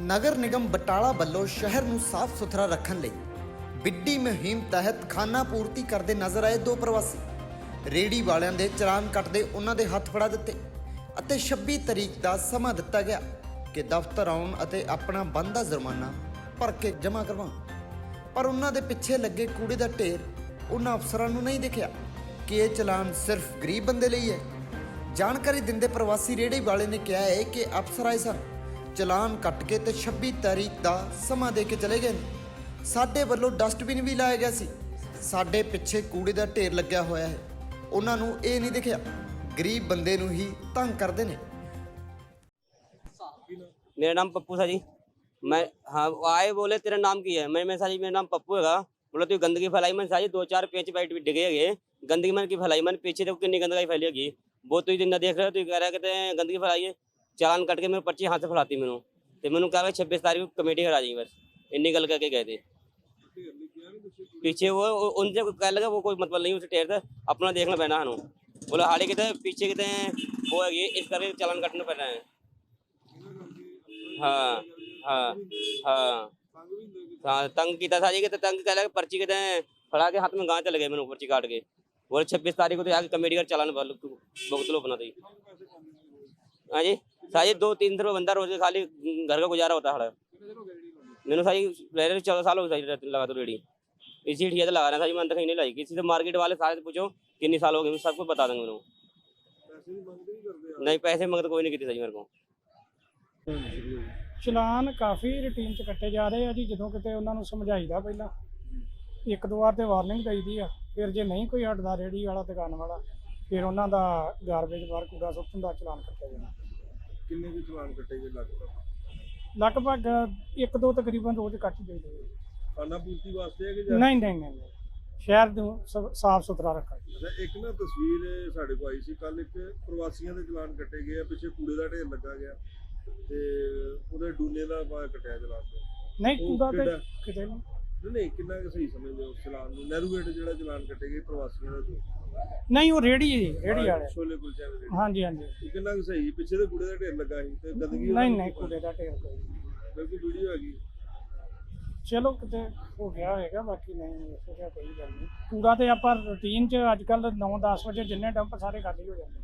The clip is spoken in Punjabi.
ਨਗਰ ਨਿਗਮ ਬਟਾਲਾ ਵੱਲੋਂ ਸ਼ਹਿਰ ਨੂੰ ਸਾਫ਼ ਸੁਥਰਾ ਰੱਖਣ ਲਈ ਵਿੱਢੀ ਮੁਹਿੰਮ ਤਹਿਤ ਖਾਨਾ ਪੂਰਤੀ ਕਰਦੇ ਨਜ਼ਰ ਆਏ ਦੋ ਪ੍ਰਵਾਸੀ। ਰੇੜੀ ਵਾਲਿਆਂ ਦੇ ਚਲਾਨ ਕੱਟਦੇ ਉਹਨਾਂ ਦੇ ਹੱਥ ਫੜਾ ਦਿੱਤੇ ਅਤੇ 26 ਤਰੀਕ ਦਾ ਸਮਾਂ ਦਿੱਤਾ ਗਿਆ ਕਿ ਦਫ਼ਤਰ ਆਉਣ ਅਤੇ ਆਪਣਾ ਬੰਦਾ ਜੁਰਮਾਨਾ ਭਰ ਕੇ ਜਮ੍ਹਾਂ ਕਰਵਾਉਣ। ਪਰ ਉਹਨਾਂ ਦੇ ਪਿੱਛੇ ਲੱਗੇ ਕੂੜੇ ਦਾ ਢੇਰ ਉਹਨਾਂ ਅਫਸਰਾਂ ਨੂੰ ਨਹੀਂ ਦਿਖਿਆ ਕਿ ਇਹ ਚਲਾਨ ਸਿਰਫ ਗਰੀਬ ਬੰਦੇ ਲਈ ਹੈ। ਜਾਣਕਾਰੀ ਦਿੰਦੇ ਪ੍ਰਵਾਸੀ ਰੇੜੀ ਵਾਲੇ ਨੇ ਕਿਹਾ ਹੈ ਕਿ ਅਫਸਰ ਆਏ ਸਨ ਚਲਾਨ ਕੱਟ ਕੇ ਤੇ 26 ਤਾਰੀਖ ਦਾ ਸਮਾਂ ਦੇ ਕੇ ਚਲੇ ਗਏ ਨੇ ਸਾਡੇ ਵੱਲੋਂ ਡਸਟਬਿਨ ਵੀ ਲਾਇਆ ਗਿਆ ਸੀ ਸਾਡੇ ਪਿੱਛੇ ਕੂੜੇ ਦਾ ਢੇਰ ਲੱਗਿਆ ਹੋਇਆ ਹੈ ਉਹਨਾਂ ਨੂੰ ਇਹ ਨਹੀਂ ਦਿਖਿਆ ਗਰੀਬ ਬੰਦੇ ਨੂੰ ਹੀ ਤੰਗ ਕਰਦੇ ਨੇ मेरा नाम पप्पू सा जी मैं हाँ वो आए बोले तेरा नाम की है मैं मैं सा जी मेरा नाम पप्पू हैगा बोले तू गंदगी फैलाई मैंने सा जी दो चार पेच पैट भी डिगे है गंदगी मैंने की फैलाई मैंने पीछे देखो कितनी गंदगी फैली हैगी वो तू दिन देख रहे हो तू कह रहा है कहते हैं गंदगी फैलाई है चालान कट के मेरे पर्ची हाथ से फैलाती मैंने। तो मैंने कहा छब्बीस तारीख कमेटी करा दी बस। इन्नी गल करके गए थे पीछे वो उनसे कह लगा, वो कोई मतलब नहीं, उसे टेर था। अपना देखना पैना हनु बोले, हाड़ी कहते पीछे कहते हैं? वो है इस करके चालान कटना पैना है। हाँ हाँ हाँ। हाँ तंग किया था जी कि तंग कह लगा, पर्ची कहते फड़ा के हाथ में गाँव चले गए मैंने पर्ची काट के। बोले, छब्बीस तारीख को तो आगे कमेटी का चालान भुगत लो अपना तो हाँ जी? साजी दो तीन सौ रुपये बंदा रोज खाली घर का गुजारा होता है मैंने साजी रह रहे चौदह साल हो गए साजी लगा तो रेडी इसी ठिया तो लगा रहा था जी मैंने तो कहीं नहीं लाई किसी से मार्केट वाले सारे से पूछो कितनी साल हो गए सबको बता देंगे मैंने नहीं पैसे मंगते कोई नहीं की सही मेरे को ਚਲਾਨ ਕਾਫੀ ਰੂਟੀਨ ਚ ਕੱਟੇ ਜਾ ਰਹੇ ਆ ਜੀ ਜਦੋਂ ਕਿਤੇ ਉਹਨਾਂ ਨੂੰ ਸਮਝਾਈਦਾ ਪਹਿਲਾਂ ਇੱਕ ਦੋ ਵਾਰ ਤੇ ਵਾਰਨਿੰਗ ਦਈਦੀ ਆ ਫਿਰ ਜੇ ਨਹੀਂ ਕੋਈ ਹਟਦਾ ਰੇੜੀ ਵਾਲਾ ਦੁਕਾਨ ਵਾਲਾ ਫਿਰ ਉਹਨਾਂ ਦਾ ਗਾਰਬੇਜ ਬਾਹਰ ਕੂੜਾ ਸੁੱਟਣ ਦਾ ਚਲਾਨ ਕੱਟਿਆ ਜਾਂਦਾ ਕਿੰਨੇ ਕੁ ਚਲਾਨ ਕੱਟੇ ਗਏ ਲਗਭਗ ਲਗਭਗ ਇੱਕ ਦੋ ਤਕਰੀਬਨ ਰੋਜ਼ ਕੱਟ ਦੇਈਦੇ ਆ। ਖਾਣਾ ਪੂਰਤੀ ਵਾਸਤੇ ਹੈ ਕਿ ਜਾਂ ਨਹੀਂ ਨਹੀਂ ਨਹੀਂ ਨਹੀਂ। ਸ਼ਹਿਰ ਨੂੰ ਸ- ਸਾਫ਼ ਸੁਥਰਾ ਰੱਖਾ ਜੀ ਅੱਛਾ ਇੱਕ ਨਾ ਤਸਵੀਰ ਸਾਡੇ ਕੋਲ ਆਈ ਸੀ ਕੱਲ ਇੱਕ ਪ੍ਰਵਾਸੀਆਂ ਦੇ ਚਲਾਨ ਕੱਟੇ ਗਏ ਆ ਪਿੱਛੇ ਕੂੜੇ ਦਾ ਢੇਰ ਲੱਗਾ ਗਿਆ ਤੇ ਉਹਦੇ ਡੂਨੇ ਦਾ ਕੱਟਿਆ ਚਲਾਨ ਤੇ ਨਹੀਂ ਉਹ ਕੂੜਾ ਤੇ ਕਿਹੜਾ? ਕਿਤੇ ਨਹੀਂ ਨਹੀਂ ਨਹੀਂ ਕਿੰਨਾ ਕੁ ਸਹੀ ਸਮਝਦੇ ਹੋ ਚਲਾਨ ਨੂੰ? ਨਹਿਰੂ ਗੇਟ ਜਿਹੜਾ ਚਲਾਨ ਕੱਟੇ ਗਏ ਪ੍ਰਵਾਸੀਆਂ ਦਾ ਜੋ। ਨਹੀਂ ਉਹ ਰੇੜੀ ਜੀ ਰੇੜੀ ਵਾਲੇ। ਛੋਲੇ ਕੁਲਚਿਆਂ ਦੇ ਰੇਟ। ਹਾਂਜੀ ਹਾਂਜੀ। ਕਿੰਨਾ ਕੁ ਸਹੀ? ਪਿੱਛੇ ਤੇ ਕੂੜੇ ਦਾ ਢੇਰ ਲੱਗਾ ਸੀ ਤੇ ਗੰਦਗੀ ਨਹੀਂ ਨਹੀਂ ਕੂੜੇ ਦਾ ਢੇਰ ਕੋਈ ਨਹੀਂ। ਬਿਲਕੁਲ ਵੀਡੀਓ ਹੈਗੀ? ਚਲੋ ਕਿਤੇ ਹੋ ਗਿਆ ਹੋਏਗਾ ਬਾਕੀ ਨਹੀਂ ਤਰ੍ਹਾਂ ਕੋਈ ਗੱਲ ਨਹੀਂ। ਕੂੜਾ ਤੇ ਆਪਾਂ ਰੂਟੀਨ ਚ ਅੱਜ ਕੱਲ 9-10 ਵਜੇ ਜਿੰਨੇ ਡੰਪ ਸਾਰੇ ਖਾਲੀ ਹੋ ਜਾਂਦੇ